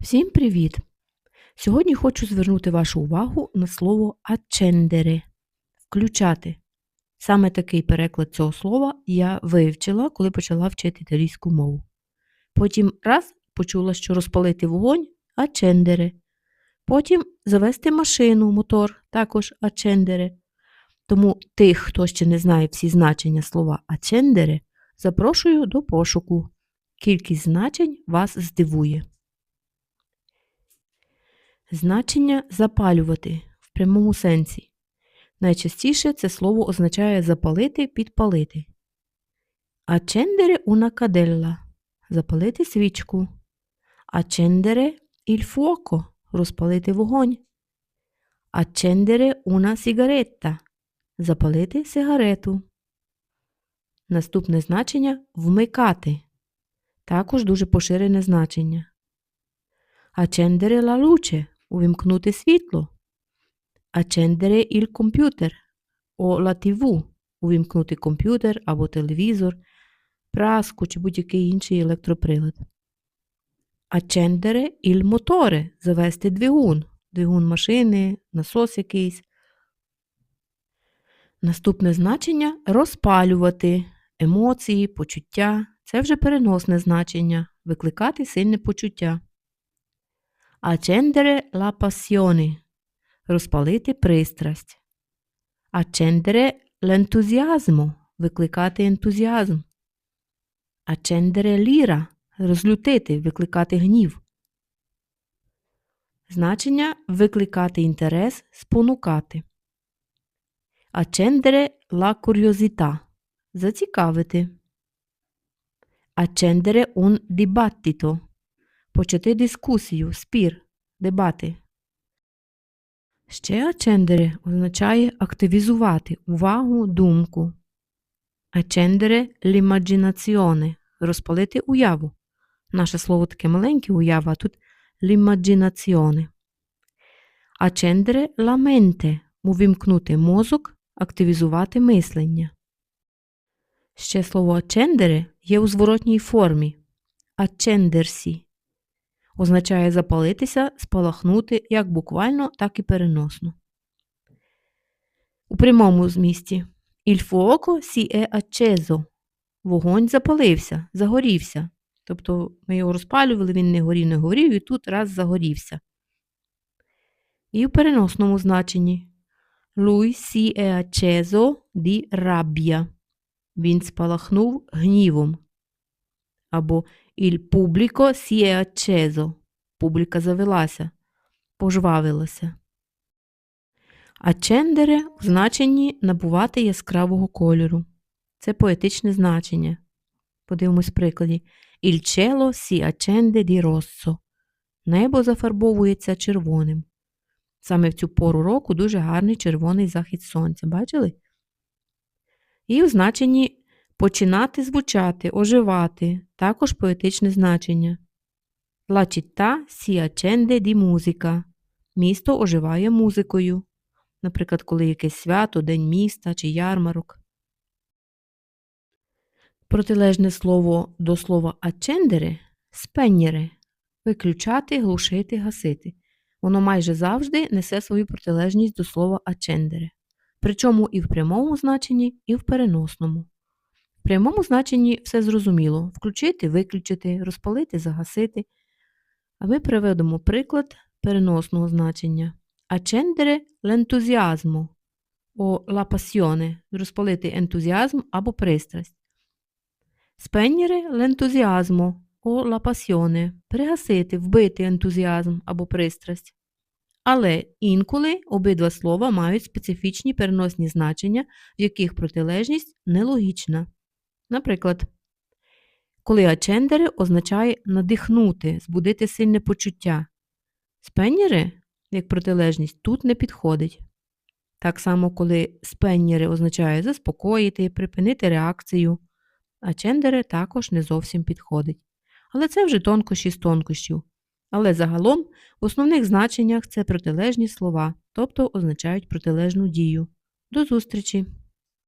Всім привіт! Сьогодні хочу звернути вашу увагу на слово «accendere» – включати. Саме такий переклад цього слова я вивчила, коли почала вчити італійську мову. Потім раз почула, що розпалити вогонь «accendere». Потім завести машину, мотор, також «accendere». Тому тих, хто ще не знає всі значення слова «accendere», запрошую до пошуку. Кількість значень вас здивує. Значення запалювати в прямому сенсі. Найчастіше це слово означає запалити, підпалити. Accendere una cadella запалити свічку. Accendere il fuoco розпалити вогонь. Accendere una sigaretta запалити сигарету. Наступне значення вмикати. Також дуже поширене значення. Accendere la luce увімкнути світло. Accendere il computer о la TV увімкнути комп'ютер або телевізор, праску чи будь-який інший електроприлад. Accendere il motore завести двигун, двигун машини, насос якийсь. Наступне значення розпалювати емоції, почуття. Це вже переносне значення, викликати сильне почуття. Accendere la passione розпалити пристрасть. Accendere l'entusiasmo викликати ентузіазм. Accendere l'ira розлютити, викликати гнів. Значення викликати інтерес, спонукати. Accendere la curiosità зацікавити. Accendere un dibattito почати дискусію, спір, дебати. Ще accendere означає активізувати увагу, думку. Accendere l'immaginazione розпалити уяву. Наше слово таке маленьке уява, а тут. Accendere la mente увімкнути мозок, активізувати мислення. Ще слово accendere є у зворотній формі accendersi означає запалитися, спалахнути як буквально, так і переносно. У прямому змісті Il fuoco si è acceso. Вогонь запалився, загорівся. Тобто ми його розпалювали, він не горів, не горів, і тут раз загорівся. І в переносному значенні Lui si è acceso di rabbia. Він спалахнув гнівом. Або pubblico si è acceso. Публіка завелася, пожвавилася. Accendere в значенні набувати яскравого кольору. Це поетичне значення. Подивимось прикладі. Cielo si accende di rosso. Небо зафарбовується червоним. Саме в цю пору року дуже гарний червоний захід сонця. Бачили? І в значенні Починати звучати, оживати також поетичне значення. La città si accende di musica. Місто оживає музикою. Наприклад, коли якесь свято, День міста чи ярмарок. Протилежне слово до слова accendere – спеннєре виключати, глушити, гасити. Воно майже завжди несе свою протилежність до слова accendere. Причому і в прямому значенні, і в переносному. Прямому значенні все зрозуміло включити, виключити, розпалити, загасити. А ми приведемо приклад переносного значення. Accendere l'entusiasmo о la passione розпалити ентузіазм або пристрасть. Спеннєре l'entusiasmo о la passione пригасити, вбити ентузіазм або пристрасть. Але інколи обидва слова мають специфічні переносні значення, в яких протилежність нелогічна. Наприклад, коли ачендери означає надихнути, збудити сильне почуття. Спеннєри, як протилежність, тут не підходить. Так само, коли спеннєри означає заспокоїти, припинити реакцію, а чендери також не зовсім підходить. Але це вже тонкощі з тонкощів. Але загалом в основних значеннях це протилежні слова, тобто означають протилежну дію. До зустрічі!